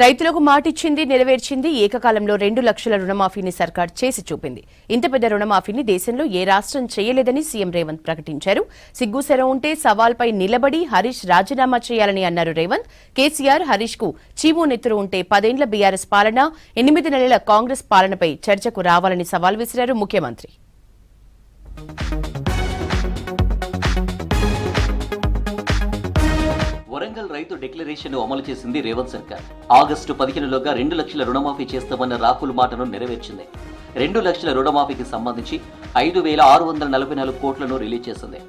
రైతులకు మాటిచ్చింది నెరవేర్చింది ఏకకాలంలో రెండు లక్షల రుణమాఫీని సర్కార్ చేసి చూపింది. ఇంత పెద్ద రుణమాఫీని దేశంలో ఏ రాష్ట్రం చేయలేదని సీఎం రేవంత్ ప్రకటించారు. సిగ్గుసెర ఉంటే సవాల్పై నిలబడి హరీష్ రాజీనామా చేయాలని అన్నారు రేవంత్. కేసీఆర్ హరీష్కు చీము నెత్తురు ఉంటే పదేండ్ల బీఆర్ఎస్ పాలన ఎనిమిది నెలల కాంగ్రెస్ పాలనపై చర్చకు రావాలని సవాల్ విసిరారు ముఖ్యమంత్రి. వరంగల్ రైతు డిక్లరేషన్ అమలు చేసింది రేవంత్ సర్కార్. ఆగస్టు పదిహేనులోగా రెండు లక్షల రుణమాఫీ చేస్తామన్న రాహుల్ మాటను నెరవేర్చింది. రెండు లక్షల రుణమాఫీకి సంబంధించి ఐదు వేల ఆరు వందల నలభై నాలుగు కోట్లను రిలీజ్ చేసింది.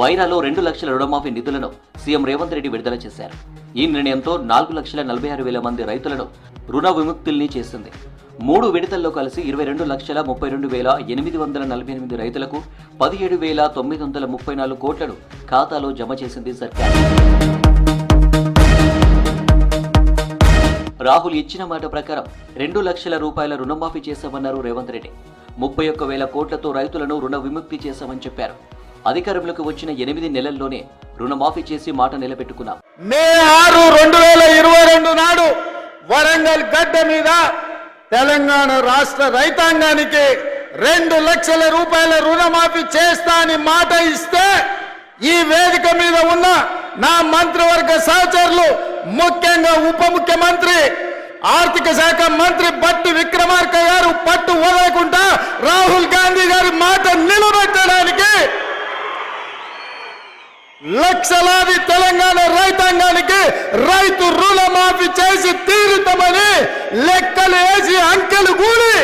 వైరాలో రెండు లక్షల రుణమాఫీ నిధులను సీఎం రేవంత్ రెడ్డి విడుదల చేశారు. ఈ నిర్ణయంతో నాలుగు లక్షల నలభై ఆరు వేల మంది రైతులను రుణ విముక్తుల్ని చేసింది. మూడు విడతల్లో కలిసి ఇరవై రెండు లక్షల ముప్పై రెండు వేల ఎనిమిది వందల నలభై ఎనిమిది రైతులకు పదిహేడు వేల తొమ్మిది వందల ముప్పై నాలుగు కోట్లను ఖాతాలో జమ చేసింది సర్కార్. రాహుల్ ఇచ్చిన మాట ప్రకారం రెండు లక్షల రూపాయల రుణమాఫీ చేశామన్నారు రేవంత్ రెడ్డి. ముప్పై ఒక్క వేల కోట్లతో రైతులను రుణ విముక్తి చేశామని చెప్పారు. అధికారంలోకి వచ్చిన ఎనిమిది నెలల్లోనే రుణమాఫీ చేసి మాట నిలబెట్టుకున్నాం. మే ఆరు రెండు వేల ఇరవై రెండు నాడు వరంగల్ గడ్డ మీద తెలంగాణ రాష్ట్ర రైతాంగానికి రెండు లక్షల రూపాయల రుణమాఫీ చేస్తా అని మాట ఇస్తే ఈ వేదిక మీద ఉన్న నా మంత్రివర్గ సహచ ముఖ్యంగా ఉప ముఖ్యమంత్రి ఆర్థిక శాఖ మంత్రి బట్టి విక్రమార్క గారు పట్టు వదలకుండా రాహుల్ గాంధీ గారి మాట నిలబెట్టడానికి లక్షలాది తెలంగాణ రైతాంగానికి రైతు రుణమాఫీ చేసి తీరుతామని లెక్కలు వేసి అంకెలు కూడి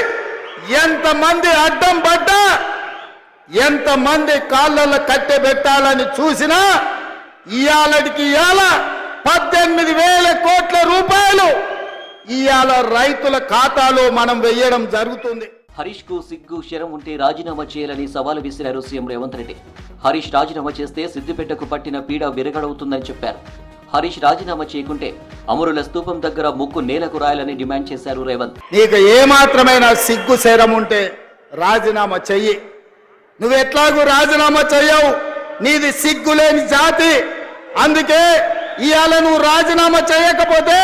ఎంతమంది అడ్డం పడ్డా ఎంతమంది కాళ్ళలో కట్టెబెట్టాలని చూసినా ఇయాలటికి ఇయాల పద్దెనిమిది వేల కోట్ల రూపాయలు ఇయాల రైతుల ఖాతాలో మనం వెయ్యడం జరుగుతుంది. హరీష్కు సిగ్గు శరం ఉంటే రాజీనామా చేయాలని సవాలు విసిరారు సీఎం రేవంత్ రెడ్డి. హరీష్ రాజీనామా చేస్తే సిద్దిపేటకు పట్టిన పీడ విరగడవుతుందని చెప్పారు. హరీష్ రాజీనామా చేయకుంటే అమరుల స్తూపం దగ్గర ముక్కు నేలకు రాయాలని డిమాండ్ చేశారు రేవంత్. నీకు ఏమాత్రమైన సిగ్గు శరం ఉంటే రాజీనామా చెయ్యి. నువ్వు ఎట్లాగూ రాజీనామా చెయ్యవు? నీది సిగ్గులేని జాతి. అందుకే ఇవాళ నువ్వు రాజీనామా చేయకపోతే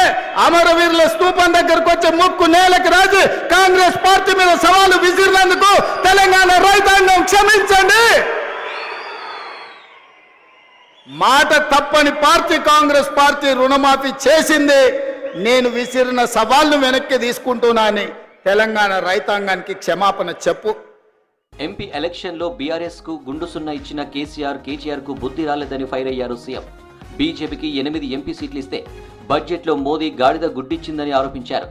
అమరవీరుల స్థూపం దగ్గరకు వచ్చే ముక్కు నేలకు రాజు. కాంగ్రెస్ పార్టీ మీద సవాలు విసిరినందుకు తెలంగాణ రైతాంగం క్షమించండి. మాట తప్పని పార్టీ కాంగ్రెస్ పార్టీ రుణమాఫీ చేసింది. నేను విసిరిన సవాళ్ళు వెనక్కి తీసుకుంటున్నాని తెలంగాణ రైతాంగానికి క్షమాపణ చెప్పు. ఎంపీ ఎలక్షన్లో బీఆర్ఎస్కు గుండు ఇచ్చిన కేసీఆర్ కేటీఆర్కు బుద్ధి రాలేదని ఫైర్ అయ్యారు సీఎం. బీజేపీకి ఎనిమిది ఎంపీ సీట్లు ఇస్తే బడ్జెట్లో మోదీ గాడిద గుడ్డిచ్చిందని ఆరోపించారు.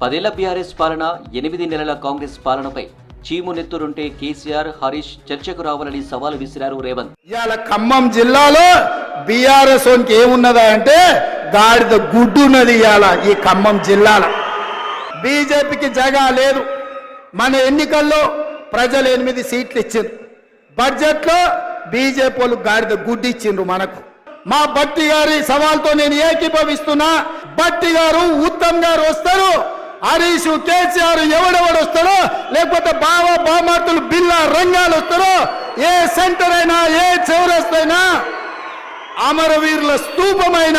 పదేళ్ళ బీఆర్ఎస్ పాలన ఎనిమిది నెలల కాంగ్రెస్ పాలనపై చీము నెత్తురుంటే కేసీఆర్ హరీష్ చర్చకు రావాలని సవాలు విసిరారు రేవంత్. ఇవాళ ఖమ్మం జిల్లాలో బీఆర్ఎస్ ఏమున్నదా అంటే గాడిద గుడ్డు ఉన్నది ఇవాళ ఈ ఖమ్మం జిల్లాల. బీజేపీకి జగా లేదు. మన ఎన్నికల్లో ప్రజలు ఎనిమిది సీట్లు ఇచ్చిండ్రు. బడ్జెట్లో బీజేపీ వాళ్ళు గాడిద గుడ్డు ఇచ్చిండ్రు మనకు. మా భట్టి గారి సవాల్తో నేను ఏకీభవిస్తున్నా. భట్టి గారు ఉత్తమ్ గారు వస్తారు. హరీష్ కేసీఆర్ ఎవడెవడు వస్తారో లేకపోతే బావ బామార్తులు బిల్లా రంగాలు వస్తారో ఏ సెంటర్ అయినా ఏ చౌరస్తైనా అమరవీరుల స్తూపమైన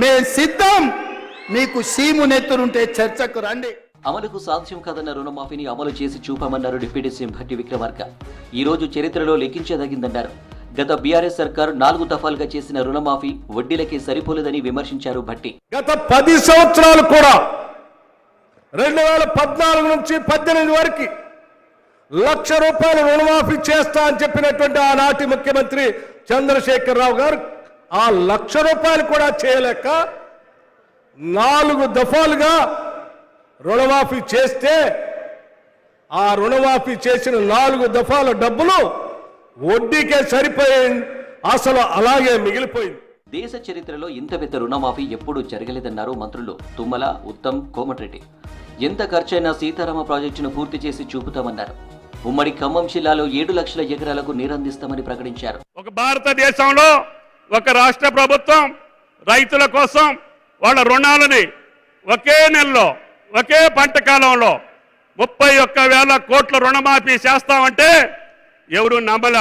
మే సిద్ధం. మీకు సీము నెత్తురుంటే చర్చకు రండి. అమలుకు సాధ్యం కాదన్న రుణమాఫీని అమలు చేసి చూపమన్నారు డిప్యూటీ సీఎం భట్టి విక్రమార్క. ఈ రోజు చరిత్రలో లెక్కించదగిందన్నారు గత బీఆర్ఎస్ సర్కార్ నాలుగు దఫాలుగా చేసిన రుణమాఫీ వడ్డీలకే సరిపోలేదని విమర్శించారు భట్టి. గత పది సంవత్సరాలు కూడా రెండు వేల పద్నాలుగు నుంచి పద్దెనిమిది వరకు లక్ష రూపాయలు రుణమాఫీ చేస్తా అని చెప్పినటువంటి ఆనాటి ముఖ్యమంత్రి చంద్రశేఖర్ రావు గారు ఆ లక్ష రూపాయలు కూడా చేయలేక నాలుగు దఫాలుగా రుణమాఫీ చేస్తే ఆ రుణమాఫీ చేసిన నాలుగు దఫాల డబ్బులు వడ్డీకే సరిపోయి అసలు అలాగే మిగిలిపోయింది. దేశ చరిత్రలో ఇంత పెద్ద రుణమాఫీ ఎప్పుడూ జరగలేదన్నారు మంత్రులు తుమ్మల ఉత్తమ్ కోమటిరెడ్డి. ఎంత ఖర్చైనా సీతారామ ప్రాజెక్టును పూర్తి చేసి చూపుతామన్నారు. ఉమ్మడి ఖమ్మం జిల్లాలో ఏడు లక్షల ఎకరాలకు నీరందిస్తామని ప్రకటించారు. ఒక భారతదేశంలో ఒక రాష్ట్ర ప్రభుత్వం రైతుల కోసం వాళ్ళ రుణాలని ఒకే నెలలో ఒకే పంట కాలంలో ముప్పై ఒక్క వేల కోట్ల రుణమాఫీ చేస్తామంటే ఎవరు నమ్మల?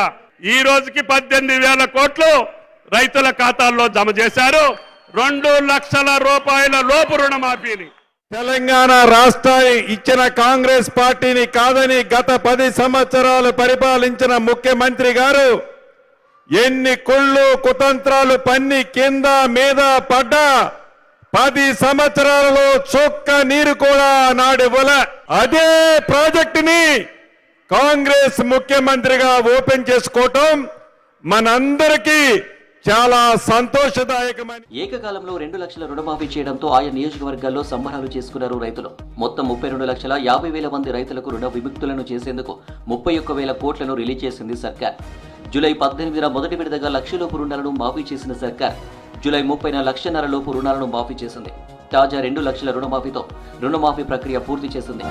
ఈ రోజుకి పద్దెనిమిది వేల కోట్లు రైతుల ఖాతాల్లో జమ చేశారు. రెండు లక్షల రూపాయల లోపు రుణమాఫీని. తెలంగాణ రాష్ట్రాన్ని ఇచ్చిన కాంగ్రెస్ పార్టీని కాదని గత పది సంవత్సరాలు పరిపాలించిన ముఖ్యమంత్రి గారు ఎన్ని కుళ్ళు కుతంత్రాలు పన్ని కింద మీద పడ్డా పది సంవత్సరాలలో చొక్క నీరు కూడా నాడివ్వల. అదే ప్రాజెక్టుని కాంగ్రెస్ ముఖ్యమంత్రిగా ఓపెన్ చేసుకోవటం మనందరికీ చాలా సంతోషదాయకమైన. ఏకకాలంలో రెండు లక్షల రుణమాఫీ చేయడంతో ఆయా నియోజకవర్గాల్లో సంబరాలు చేసుకున్నారు రైతులు. మొత్తం ముప్పై రెండు లక్షల యాభై వేల మంది రైతులకు రుణ విముక్తులను చేసేందుకు ముప్పై ఒక్క వేల కోట్లను రిలీజ్ చేసింది సర్కార్. జూలై పద్దెనిమిదిన మొదటి విడతగా లక్షలోపు రుణాలను మాఫీ చేసిన సర్కార్. జూలై ముప్పైన లక్షన్నర లోపు రుణాలను మాఫీ చేసింది. తాజా రెండు లక్షల రుణమాఫీతో రుణమాఫీ ప్రక్రియ పూర్తి చేసింది.